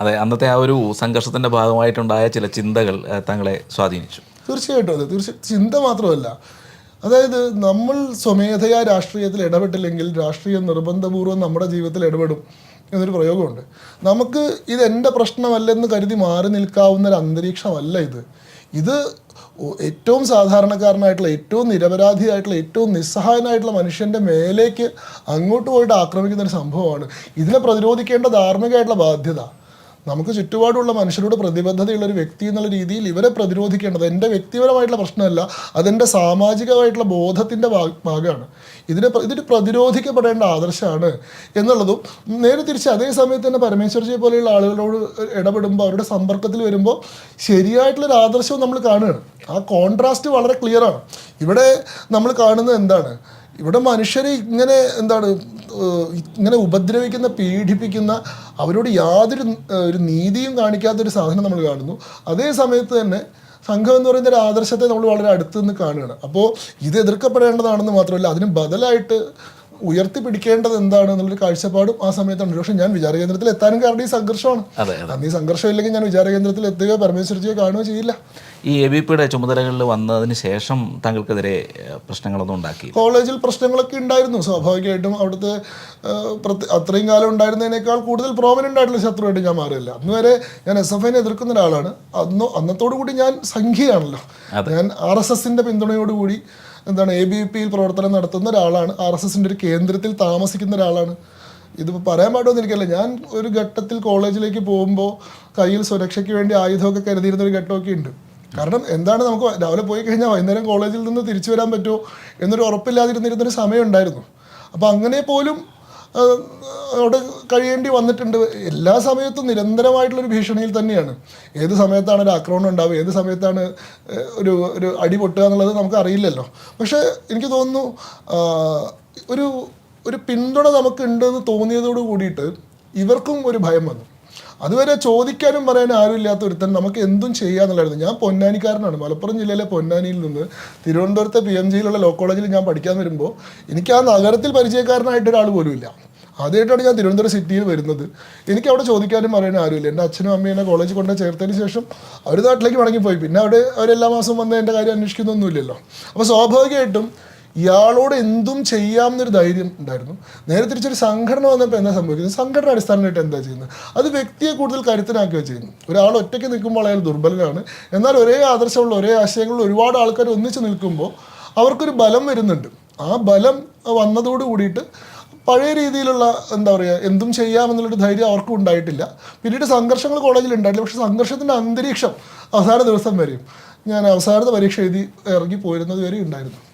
അതെ അന്നത്തെ ആ ഒരു സംഘർഷത്തിന്റെ ഭാഗമായിട്ടുണ്ടായ ചില ചിന്തകൾ താങ്കളെ സ്വാധീനിച്ചു. തീർച്ചയായിട്ടും അതെ. തീർച്ച ചിന്ത മാത്രമല്ല. അതായത് നമ്മൾ സ്വമേധയാ രാഷ്ട്രീയത്തിൽ ഇടപെട്ടില്ലെങ്കിൽ രാഷ്ട്രീയം നിർബന്ധപൂർവം നമ്മുടെ ജീവിതത്തിൽ ഇടപെടും എന്നൊരു പ്രയോഗമുണ്ട്. നമുക്ക് ഇത് എന്റെ പ്രശ്നമല്ലെന്ന് കരുതി മാറി നിൽക്കാവുന്ന ഒരു അന്തരീക്ഷമല്ല ഇത്. ഇത് ഏറ്റവും സാധാരണക്കാരനായിട്ടുള്ള ഏറ്റവും നിരപരാധിയായിട്ടുള്ള ഏറ്റവും നിസ്സഹായനായിട്ടുള്ള മനുഷ്യന്റെ മേലേക്ക് അങ്ങോട്ട് പോയിട്ട് ആക്രമിക്കുന്ന ഒരു സംഭവമാണ്. ഇതിനെ പ്രതിരോധിക്കേണ്ട ധാർമ്മികമായിട്ടുള്ള ബാധ്യത. നമുക്ക് ചുറ്റുപാടുള്ള മനുഷ്യരോട് പ്രതിബദ്ധതയുള്ള ഒരു വ്യക്തി എന്നുള്ള രീതിയിൽ ഇവരെ പ്രതിരോധിക്കേണ്ടത് എന്റെ വ്യക്തിപരമായിട്ടുള്ള പ്രശ്നമല്ല അതെന്റെ സാമാജികമായിട്ടുള്ള ബോധത്തിന്റെ ഭാഗമാണ്. ഇതിനെ ഇതിന് പ്രതിരോധിക്കപ്പെടേണ്ട ആദർശമാണ് എന്നുള്ളതും നേരെ തിരിച്ച് അതേ സമയത്ത് തന്നെ പരമേശ്വർജിയെ പോലെയുള്ള ആളുകളോട് ഇടപെടുമ്പോൾ അവരുടെ സമ്പർക്കത്തിൽ വരുമ്പോൾ ശരിയായിട്ടുള്ളൊരു ആദർശവും നമ്മൾ കാണുകയാണ്. ആ കോൺട്രാസ്റ്റ് വളരെ ക്ലിയറാണ് ഇവിടെ നമ്മൾ കാണുന്നത് എന്താണ്? ഇവിടെ മനുഷ്യരെ ഇങ്ങനെ എന്താണ് ഇങ്ങനെ ഉപദ്രവിക്കുന്ന പീഡിപ്പിക്കുന്ന അവരോട് യാതൊരു ഒരു നീതിയും കാണിക്കാത്ത ഒരു സാധനം നമ്മൾ കാണുന്നു. അതേ സമയത്ത് തന്നെ സംഘം എന്ന് പറയുന്ന ഒരു ആദർശത്തെ നമ്മൾ വളരെ അടുത്ത് നിന്ന് കാണുകയാണ്. അപ്പോൾ ഇത് എതിർക്കപ്പെടേണ്ടതാണെന്ന് മാത്രമല്ല അതിന് ബദലായിട്ട് ഉയർത്തിപ്പിടിക്കേണ്ടത് എന്താണ് എന്നുള്ളൊരു കാഴ്ചപ്പാടും ആ സമയത്താണ് പക്ഷെ ഞാൻ വിചാര കേന്ദ്രത്തിൽ എത്താനും കാരണം ഈ സംഘർഷമാണ്. അന്ന് ഈ സംഘർഷം ഇല്ലെങ്കിൽ ഞാൻ വിചാര കേന്ദ്രത്തിൽ എത്തുകയോ പരമേശ്വരജിയോ കാണുകയോ ചെയ്യില്ല. ഈ എ ബി പിയുടെ ചുമതലകളിൽ വന്നതിന് ശേഷം താങ്കൾക്കെതിരെ പ്രശ്നങ്ങളൊന്നും ഉണ്ടാക്കി. കോളേജിൽ പ്രശ്നങ്ങളൊക്കെ ഉണ്ടായിരുന്നു. സ്വാഭാവികമായിട്ടും അവിടുത്തെ അത്രയും കാലം ഉണ്ടായിരുന്നതിനേക്കാൾ കൂടുതൽ പ്രോമിനന്റ് ആയിട്ടുള്ള ശത്രുവായിട്ട് ഞാൻ മാറിയില്ല. അന്ന് വരെ ഞാൻ എസ് എഫ് ഐനെ എതിർക്കുന്ന ഒരാളാണ്. അന്ന് അന്നത്തോടു കൂടി ഞാൻ സംഖ്യയാണല്ലോ. ഞാൻ ആർ എസ് എസിന്റെ പിന്തുണയോടുകൂടി എന്താണ് എ ബി പിയിൽ പ്രവർത്തനം നടത്തുന്ന ഒരാളാണ്. ആർ എസ് എസിന്റെ ഒരു കേന്ദ്രത്തിൽ താമസിക്കുന്ന ഒരാളാണ്. ഇതിപ്പോൾ പറയാൻ പാടുമെന്ന് എനിക്കല്ല ഞാൻ ഒരു ഘട്ടത്തിൽ കോളേജിലേക്ക് പോകുമ്പോൾ കയ്യിൽ സുരക്ഷയ്ക്ക് വേണ്ടി ആയുധമൊക്കെ കരുതിയിരുന്ന ഒരു ഘട്ടമൊക്കെ ഉണ്ട്. കാരണം എന്താണ് നമുക്ക് രാവിലെ പോയി കഴിഞ്ഞാൽ വൈകുന്നേരം കോളേജിൽ നിന്ന് തിരിച്ചു വരാൻ പറ്റുമോ എന്നൊരു ഉറപ്പില്ലാതിരുന്നിരുന്നൊരു സമയം ഉണ്ടായിരുന്നു അപ്പോൾ അങ്ങനെ പോലും അവിടെ കഴിയേണ്ടി വന്നിട്ടുണ്ട്. എല്ലാ സമയത്തും നിരന്തരമായിട്ടുള്ളൊരു ഭീഷണിയിൽ തന്നെയാണ്. ഏത് സമയത്താണ് ഒരു ആക്രമണം ഉണ്ടാവുക? ഏത് സമയത്താണ് ഒരു ഒരു അടി പൊട്ടുക എന്നുള്ളത് നമുക്ക് അറിയില്ലല്ലോ. പക്ഷേ എനിക്ക് തോന്നുന്നു ഒരു ഒരു പിന്തുണ നമുക്ക് ഉണ്ടെന്ന് തോന്നിയതോട് കൂടിയിട്ട് ഇവർക്കും ഒരു ഭയം വന്നു. അതുവരെ ചോദിക്കാനും പറയാനും ആരുമില്ലാത്ത ഒരുത്തൻ നമുക്ക് എന്തും ചെയ്യാന്നുള്ളായിരുന്നു. ഞാൻ പൊന്നാനിക്കാരനാണ്. മലപ്പുറം ജില്ലയിലെ പൊന്നാനിയിൽ നിന്ന് തിരുവനന്തപുരത്തെ പി എം ജിയിലുള്ള ലോ കോളേജിൽ ഞാൻ പഠിക്കാൻ വരുമ്പോൾ എനിക്ക് ആ നഗരത്തിൽ പരിചയക്കാരനായിട്ട് ഒരാൾ പോലും ഇല്ല. ആദ്യമായിട്ടാണ് ഞാൻ തിരുവനന്തപുരം സിറ്റിയിൽ വരുന്നത്. എനിക്ക് അവിടെ ചോദിക്കാനും പറയാനും ആരുമില്ല. എന്റെ അച്ഛനും അമ്മയും എന്നെ കോളേജിൽ കൊണ്ട് ചേർത്തതിന് ശേഷം അവർ നാട്ടിലേക്ക് മടങ്ങിപ്പോയി. പിന്നെ അവിടെ അവരെല്ലാ മാസം വന്ന് എന്റെ കാര്യം അന്വേഷിക്കുന്നൊന്നുമില്ലല്ലോ. അപ്പോൾ സ്വാഭാവികമായിട്ടും ഇയാളോട് എന്തും ചെയ്യാമെന്നൊരു ധൈര്യം ഉണ്ടായിരുന്നു. നേരെ തിരിച്ചൊരു സംഘടന വന്നപ്പോൾ എന്താ സംഭവിക്കുന്നത്? സംഘടന അടിസ്ഥാനമായിട്ട് എന്താ ചെയ്യുന്നത്? അത് വ്യക്തിയെ കൂടുതൽ കരുത്തനാക്കുകയോ ചെയ്യുന്നു ഒരാൾ ഒറ്റയ്ക്ക് നിൽക്കുമ്പോൾ അയാൾ ദുർബലനാണ്. എന്നാൽ ഒരേ ആദർശമുള്ള ഒരേ ആശയങ്ങളിൽ ഒരുപാട് ആൾക്കാർ ഒന്നിച്ച് നിൽക്കുമ്പോൾ അവർക്കൊരു ബലം വരുന്നുണ്ട്. ആ ബലം വന്നതോട് കൂടിയിട്ട് പഴയ രീതിയിലുള്ള എന്താ പറയുക എന്തും ചെയ്യാമെന്നുള്ളൊരു ധൈര്യം അവർക്കും ഉണ്ടായിട്ടില്ല. പിന്നീട് സംഘർഷങ്ങൾ കോളേജിൽ ഉണ്ടായിട്ടില്ല. പക്ഷേ സംഘർഷത്തിന്റെ അന്തരീക്ഷം അവസാന ദിവസം വരെയും ഞാൻ അവസാനത്തെ പരീക്ഷ എഴുതി ഇറങ്ങി പോരുന്നത് വരെ ഉണ്ടായിരുന്നു.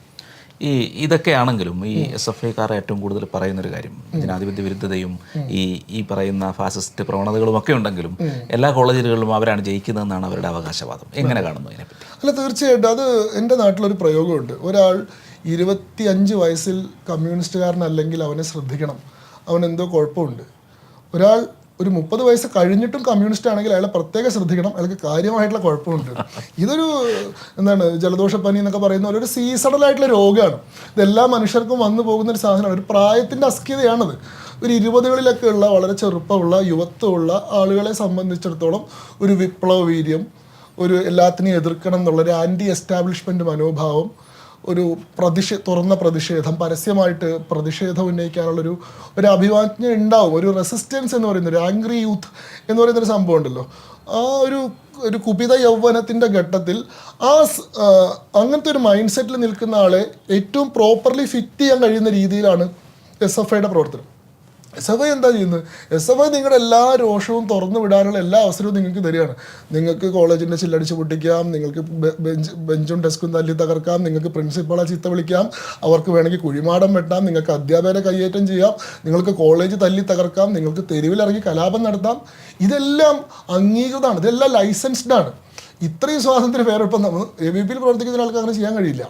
ഈ ഇതൊക്കെയാണെങ്കിലും ഈ എസ് എഫ് ഐക്കാർ ഏറ്റവും കൂടുതൽ പറയുന്ന ഒരു കാര്യം ജനാധിപത്യ വിരുദ്ധതയും ഈ ഈ പറയുന്ന ഫാസിസ്റ്റ് പ്രവണതകളും ഒക്കെ ഉണ്ടെങ്കിലും എല്ലാ കോളേജുകളിലും അവരാണ് ജയിക്കുന്നതെന്നാണ് അവരുടെ അവകാശവാദം. എങ്ങനെ കാണുന്നു അതിനെപ്പറ്റി അല്ല തീർച്ചയായിട്ടും അത് എന്റെ നാട്ടിലൊരു പ്രയോഗമുണ്ട്. ഒരാൾ ഇരുപത്തി അഞ്ച് വയസ്സിൽ കമ്മ്യൂണിസ്റ്റുകാരനല്ലെങ്കിൽ അവനെ ശ്രദ്ധിക്കണം. അവനെന്തോ കുഴപ്പമുണ്ട്. ഒരാൾ ഒരു മുപ്പത് വയസ്സ് കഴിഞ്ഞിട്ടും കമ്മ്യൂണിസ്റ്റ് ആണെങ്കിൽ അയാളെ പ്രത്യേകം ശ്രദ്ധിക്കണം. അയാൾക്ക് കാര്യമായിട്ടുള്ള കുഴപ്പമുണ്ട്. ഇതൊരു എന്താണ് ജലദോഷപ്പനി എന്നൊക്കെ പറയുന്ന പോലെ ഒരു സീസണൽ ആയിട്ടുള്ള രോഗമാണ്. ഇതെല്ലാ മനുഷ്യർക്കും വന്നു പോകുന്ന ഒരു സാധനമാണ്. ഒരു പ്രായത്തിന്റെ അസ്ഥിതയാണത്. ഒരു ഇരുപതുകളിലൊക്കെ ഉള്ള വളരെ ചെറുപ്പമുള്ള യുവത്വമുള്ള ആളുകളെ സംബന്ധിച്ചിടത്തോളം ഒരു വിപ്ലവ വീര്യം ഒരു എല്ലാത്തിനെയും എതിർക്കണം എന്നുള്ള ഒരു ആന്റി എസ്റ്റാബ്ലിഷ്മെന്റ് മനോഭാവം ഒരു പ്രതിഷേ തുറന്ന പ്രതിഷേധം പരസ്യമായിട്ട് പ്രതിഷേധം ഉന്നയിക്കാനുള്ളൊരു ഒരു അഭിവാജ്ഞ ഉണ്ടാവും. ഒരു റെസിസ്റ്റൻസ് എന്ന് പറയുന്ന ഒരു ആംഗ്രി യൂത്ത് എന്ന് പറയുന്ന ഒരു സംഭവം ഉണ്ടല്ലോ. ആ ഒരു ഒരു കുപിത യൗവനത്തിന്റെ ഘട്ടത്തിൽ ആ, അങ്ങനത്തെ ഒരു മൈൻഡ് സെറ്റിൽ നിൽക്കുന്ന ആളെ ഏറ്റവും പ്രോപ്പർലി ഫിറ്റ് ചെയ്യാൻ കഴിയുന്ന രീതിയിലാണ് എസ് എഫ് ഐയുടെ പ്രവർത്തനം. എസ് എഫ് ഐ എന്താ ചെയ്യുന്നത്? എസ് എഫ് ഐ നിങ്ങളുടെ എല്ലാ രോഷവും തുറന്നു വിടാനുള്ള എല്ലാ അവസരവും നിങ്ങൾക്ക് തരികയാണ്. നിങ്ങൾക്ക് കോളേജിന്റെ ചില്ലടിച്ച് പൊട്ടിക്കാം നിങ്ങൾക്ക് ബെഞ്ച് ബെഞ്ചും ഡെസ്കും തല്ലി തകർക്കാം നിങ്ങൾക്ക് പ്രിൻസിപ്പളെ ചീത്ത വിളിക്കാം അവർക്ക് വേണമെങ്കിൽ കുഴിമാടം വെട്ടാം നിങ്ങൾക്ക് അധ്യാപകരെ കയ്യേറ്റം ചെയ്യാം നിങ്ങൾക്ക് കോളേജ് തല്ലി തകർക്കാം നിങ്ങൾക്ക് തെരുവിലിറങ്ങി കലാപം നടത്താം. ഇതെല്ലാം അംഗീകൃതമാണ് ഇതെല്ലാം ലൈസൻസ്ഡ് ആണ്. ഇത്രയും സ്വാതന്ത്ര്യം വേറെ ഇപ്പം നമ്മൾ എ ബി പിയിൽ പ്രവർത്തിക്കുന്ന ആൾക്ക് അങ്ങനെ ചെയ്യാൻ കഴിയില്ല.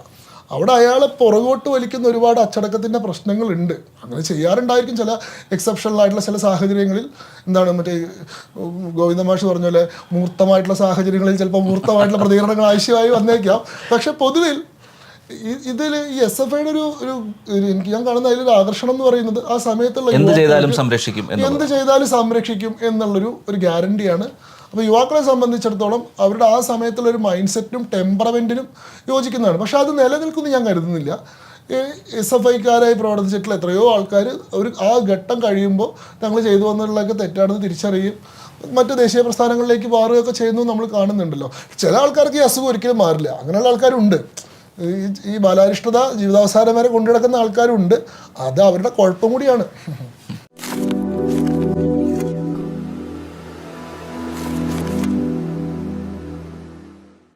അവിടെ അയാളെ പുറകോട്ട് വലിക്കുന്ന ഒരുപാട് അച്ചടക്കത്തിന്റെ പ്രശ്നങ്ങളുണ്ട്. അങ്ങനെ ചെയ്യാറുണ്ടായിരിക്കും ചില എക്സെപ്ഷണൽ ആയിട്ടുള്ള ചില സാഹചര്യങ്ങളിൽ. എന്താണ് മറ്റേ ഗോവിന്ദമാഷ് ഗോവിന്ദ മാഷ് പറഞ്ഞ പോലെ മൂർത്തമായിട്ടുള്ള സാഹചര്യങ്ങളിൽ ചിലപ്പോൾ മൂർത്തമായിട്ടുള്ള പ്രതികരണങ്ങൾ ആവശ്യമായി വന്നേക്കാം. പക്ഷെ പൊതുവിൽ ഇതിൽ ഈ എസ് എഫ് ഐയുടെ ഒരു ഒരു എനിക്ക് ഞാൻ കാണുന്ന അതിലൊരു ആകർഷണം എന്ന് പറയുന്നത് ആ സമയത്തുള്ള എന്ത് ചെയ്താലും സംരക്ഷിക്കും എന്ത് ചെയ്താലും സംരക്ഷിക്കും എന്നുള്ളൊരു ഒരു ഗ്യാരണ്ടിയാണ് അപ്പോൾ യുവാക്കളെ സംബന്ധിച്ചിടത്തോളം അവരുടെ ആ സമയത്തുള്ള ഒരു മൈൻഡ് സെറ്റും ടെമ്പറമെന്റിനും യോജിക്കുന്നതാണ്. പക്ഷെ അത് നിലനിൽക്കുന്നു ഞാൻ കരുതുന്നില്ല. എസ് എഫ് ഐക്കാരായി പ്രവർത്തിച്ചിട്ടുള്ള എത്രയോ ആൾക്കാർ ഒരു ആ ഘട്ടം കഴിയുമ്പോൾ തങ്ങൾ ചെയ്തു വന്നിട്ടുള്ളതൊക്കെ തെറ്റാണെന്ന് തിരിച്ചറിയും മറ്റ് ദേശീയ പ്രസ്ഥാനങ്ങളിലേക്ക് മാറുകയൊക്കെ ചെയ്യുന്നു നമ്മൾ കാണുന്നുണ്ടല്ലോ. ചില ആൾക്കാർക്ക് ഈ അസുഖം ഒരിക്കലും മാറില്ല. അങ്ങനെയുള്ള ആൾക്കാരുണ്ട്. ഈ ബാലാരിഷ്ടത ജീവിതാവസാനം വരെ കൊണ്ടുനടക്കുന്ന ആൾക്കാരുണ്ട്. അത് അവരുടെ കുഴപ്പം കൂടിയാണ്.